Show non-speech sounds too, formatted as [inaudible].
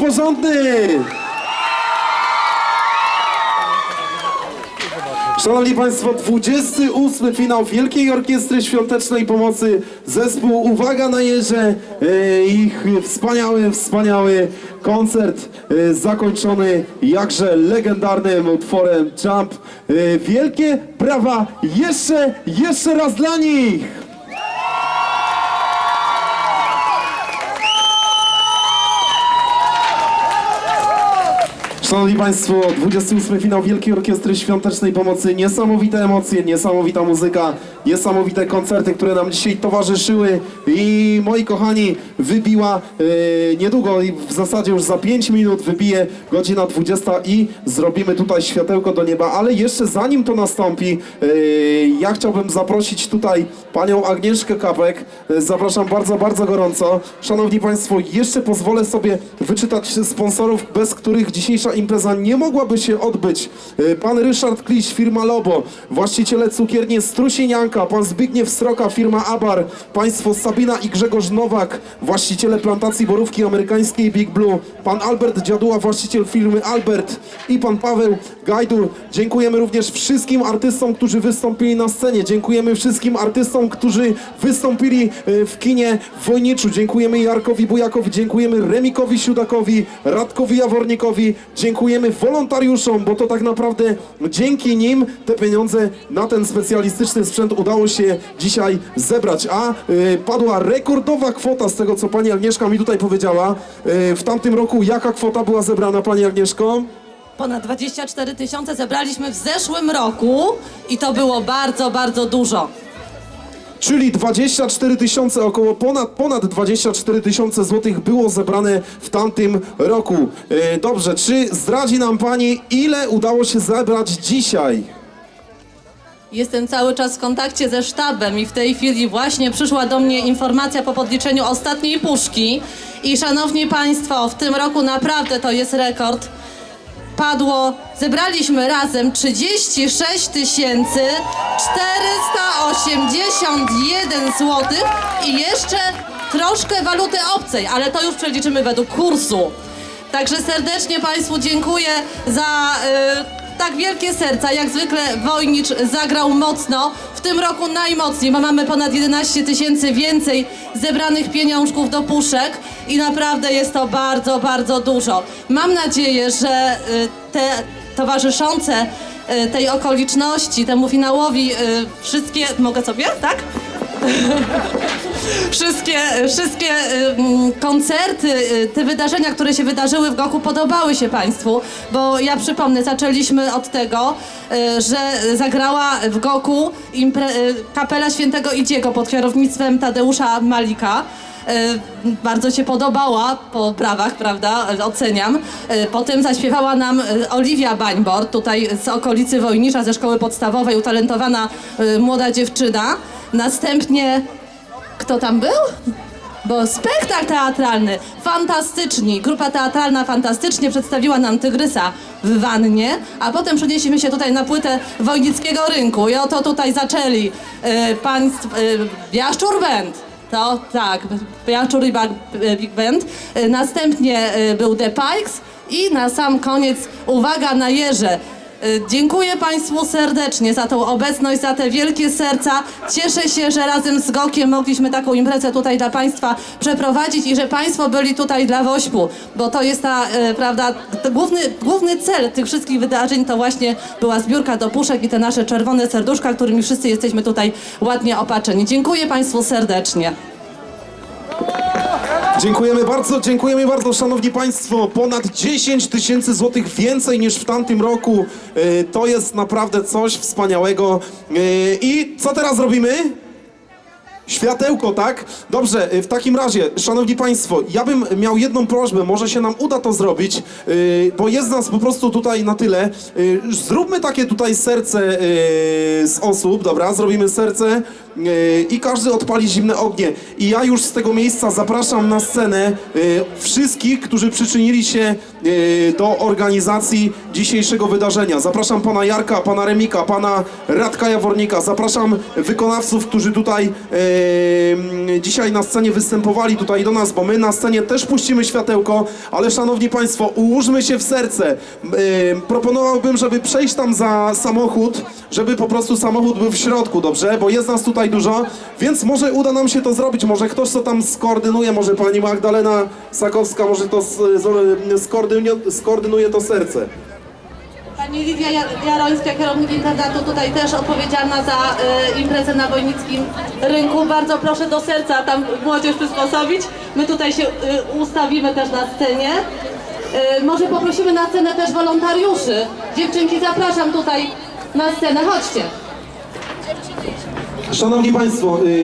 porządny! Szanowni Państwo, 28 finał Wielkiej Orkiestry Świątecznej Pomocy. Zespół Uwaga na Jeże. E, Ich wspaniały, wspaniały koncert e, zakończony jakże legendarnym utworem Jump. E, Wielkie brawa jeszcze, jeszcze raz dla nich! Szanowni Państwo, 28 finał Wielkiej Orkiestry Świątecznej Pomocy. Niesamowite emocje, niesamowita muzyka, niesamowite koncerty, które nam dzisiaj towarzyszyły. I moi kochani, wybiła e, niedługo, w zasadzie już za 5 minut wybije godzina 20 i zrobimy tutaj światełko do nieba. Ale jeszcze zanim to nastąpi, e, ja chciałbym zaprosić tutaj panią Agnieszkę Kapek. E, Zapraszam bardzo, bardzo gorąco. Szanowni Państwo, jeszcze pozwolę sobie wyczytać sponsorów, bez których dzisiejsza impreza nie mogłaby się odbyć. E, Pan Ryszard Kliś, firma Lobo, właściciele cukierni Strusinianka, pan Zbigniew Sroka, firma Abar, państwo Sabina i Grzegorz Nowak, właściciele plantacji borówki amerykańskiej Big Blue, pan Albert Dziaduła, właściciel firmy Albert i pan Paweł Gajdur. Dziękujemy również wszystkim artystom, którzy wystąpili na scenie. Dziękujemy wszystkim artystom, którzy wystąpili e, w kinie w Wojniczu. Dziękujemy Jarkowi Bujakowi, dziękujemy Remikowi Siudakowi, Radkowi Jawornikowi, dziękujemy wolontariuszom, bo to tak naprawdę dzięki nim te pieniądze na ten specjalistyczny sprzęt udało się dzisiaj zebrać. A y, padła rekordowa kwota z tego, co pani Agnieszka mi tutaj powiedziała. Y, w tamtym roku jaka kwota była zebrana, pani Agnieszko? Ponad 24 tysiące zebraliśmy w zeszłym roku i to było bardzo, bardzo dużo. Czyli 24 tysiące, około ponad, ponad 24 tysiące złotych było zebrane w tamtym roku. E, dobrze, czy zdradzi nam Pani, ile udało się zebrać dzisiaj? Jestem cały czas w kontakcie ze sztabem i w tej chwili właśnie przyszła do mnie informacja po podliczeniu ostatniej puszki. I szanowni Państwo, w tym roku naprawdę to jest rekord. Padło, zebraliśmy razem 36 tysięcy 481 zł i jeszcze troszkę waluty obcej, ale to już przeliczymy według kursu. Także serdecznie Państwu dziękuję za y, tak wielkie serca. Jak zwykle Wojnicz zagrał mocno. W tym roku najmocniej, bo mamy ponad 11 tysięcy więcej zebranych pieniążków do puszek i naprawdę jest to bardzo, bardzo dużo. Mam nadzieję, że y, te towarzyszące y, tej okoliczności, temu finałowi y, wszystkie... Mogę sobie, tak? [laughs] wszystkie, wszystkie koncerty, te wydarzenia, które się wydarzyły w Goku podobały się Państwu, bo ja przypomnę, zaczęliśmy od tego, że zagrała w Goku kapela Świętego Idziego pod kierownictwem Tadeusza Malika. Y, Bardzo się podobała po prawach, prawda? Oceniam. Y, Potem zaśpiewała nam y, Oliwia Bańbor, tutaj z okolicy Wojnicza, ze szkoły podstawowej, utalentowana młoda dziewczyna. Następnie kto tam był? Bo spektakl teatralny, fantastyczni. Grupa teatralna fantastycznie przedstawiła nam Tygrysa w wannie, a potem przenieśliśmy się tutaj na płytę Wojnickiego Rynku i oto tutaj zaczęli y, państw, y, Jaszczur Band. To tak, Jaszczur i y, Big Band. Y, następnie y, był The Pikes i na sam koniec uwaga na jeże. Y, Dziękuję Państwu serdecznie za tą obecność, za te wielkie serca. Cieszę się, że razem z Gokiem mogliśmy taką imprezę tutaj dla Państwa przeprowadzić i że Państwo byli tutaj dla Wośpu, bo to jest ta, y, prawda, główny, główny cel tych wszystkich wydarzeń to właśnie była zbiórka do puszek i te nasze czerwone serduszka, którymi wszyscy jesteśmy tutaj ładnie opatrzeni. Dziękuję Państwu serdecznie. Dziękujemy bardzo, dziękujemy bardzo, szanowni państwo. Ponad 10 tysięcy złotych więcej niż w tamtym roku. E, To jest naprawdę coś wspaniałego. E, I co teraz robimy? Światełko, tak? Dobrze, y, w takim razie, szanowni państwo, ja bym miał jedną prośbę, może się nam uda to zrobić, y, bo jest nas po prostu tutaj na tyle. Y, Zróbmy takie tutaj serce z osób, dobra? Zrobimy serce i każdy odpali zimne ognie. I ja już z tego miejsca zapraszam na scenę wszystkich, którzy przyczynili się do organizacji dzisiejszego wydarzenia. Zapraszam pana Jarka, pana Remika, pana Radka Jawornika, zapraszam wykonawców, którzy tutaj dzisiaj na scenie występowali tutaj do nas, bo my na scenie też puścimy światełko, ale szanowni państwo, ułóżmy się w serce. Proponowałbym, żeby przejść tam za samochód, żeby po prostu samochód był w środku, dobrze? Bo jest nas tutaj dużo, więc może uda nam się to zrobić, może ktoś to tam skoordynuje, może pani Magdalena Sakowska może to skoordynuje to serce. Pani Lidia Ja- Jarońska, kierownik internatu, tutaj też odpowiedzialna za e, imprezę na Wojnickim Rynku. Bardzo proszę do serca tam młodzież przysposobić. My tutaj się e, ustawimy też na scenie. E, może poprosimy na scenę też wolontariuszy. Dziewczynki, zapraszam tutaj na scenę. Chodźcie. Szanowni Państwo, y,